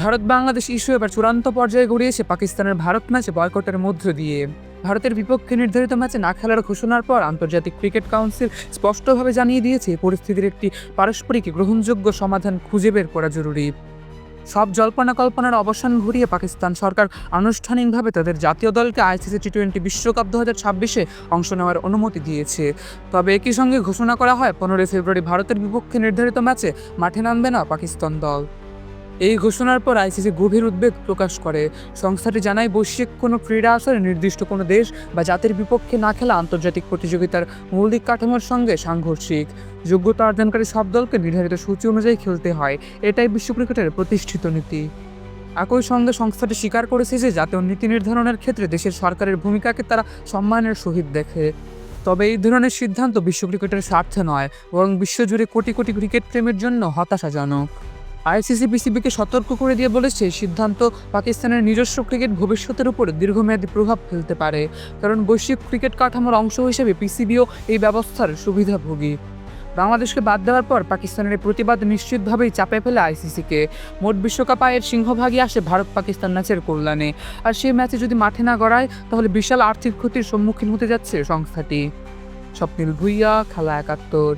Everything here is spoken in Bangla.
ভারত বাংলাদেশ ইস্যু এবার চূড়ান্ত পর্যায়ে গড়িয়েছে। পাকিস্তানের ভারত ম্যাচে বয়কটের মধ্য দিয়ে। ভারতের বিপক্ষে নির্ধারিত ম্যাচে না খেলার ঘোষণার পর আন্তর্জাতিক ক্রিকেট কাউন্সিল স্পষ্টভাবে জানিয়ে দিয়েছে পরিস্থিতির একটি পারস্পরিক গ্রহণযোগ্য সমাধান খুঁজে বের করা জরুরি। সব জল্পনা কল্পনার অবসান ঘুরিয়ে পাকিস্তান সরকার আনুষ্ঠানিকভাবে তাদের জাতীয় দলকে আইসিসি টি টোয়েন্টি বিশ্বকাপ দু হাজার ছাব্বিশে অংশ নেওয়ার অনুমতি দিয়েছে। তবে একই সঙ্গে ঘোষণা করা হয়, পনেরোই ফেব্রুয়ারি ভারতের বিপক্ষে নির্ধারিত ম্যাচে মাঠে নামবে না পাকিস্তান দল। এই ঘোষণার পর আইসিসি গভীর উদ্বেগ প্রকাশ করে। সংস্থাটি জানায়, বৈশ্বিক কোনো ক্রীড়া আসরে নির্দিষ্ট কোনো দেশ বা জাতির বিপক্ষে না খেলা আন্তর্জাতিক প্রতিযোগিতার মৌলিক কাঠামোর সঙ্গে সাংঘর্ষিক। যোগ্যতা অর্জনকারী সব দলকে নির্ধারিত সূচি অনুযায়ী খেলতে হয়, এটাই বিশ্ব ক্রিকেটের প্রতিষ্ঠিত নীতি। একই সঙ্গে সংস্থাটি স্বীকার করেছে যে, জাতীয় নীতি নির্ধারণের ক্ষেত্রে দেশের সরকারের ভূমিকাকে তারা সম্মানের সহিত দেখে। তবে এই ধরনের সিদ্ধান্ত বিশ্ব ক্রিকেটের স্বার্থে নয়, বরং বিশ্বজুড়ে কোটি কোটি ক্রিকেট প্রেমের জন্য হতাশাজনক। আইসিসি, বিসিবিকে সতর্ক করে দিয়ে বলেছে, সিদ্ধান্ত পাকিস্তানের নিজস্ব ক্রিকেট ভবিষ্যতের উপর দীর্ঘমেয়াদী প্রভাব ফেলতে পারে। কারণ বৈশ্বিক ক্রিকেট কাঠামোর অংশ হিসেবে পিসিবিও এই ব্যবস্থার সুবিধাভোগী। বাংলাদেশকে বাদ দেওয়ার পর পাকিস্তানের প্রতিবাদ নিশ্চিতভাবেই চাপে ফেলে আইসিসিকে। মোট বিশ্বকাপ আয়ের সিংহভাগই আসে ভারত পাকিস্তান ম্যাচের কল্যাণে। আর সেই ম্যাচে যদি মাঠে না গড়ায়, তাহলে বিশাল আর্থিক ক্ষতির সম্মুখীন হতে যাচ্ছে সংস্থাটি। স্বপ্নিল ভুইয়া, খেলা একাত্তর।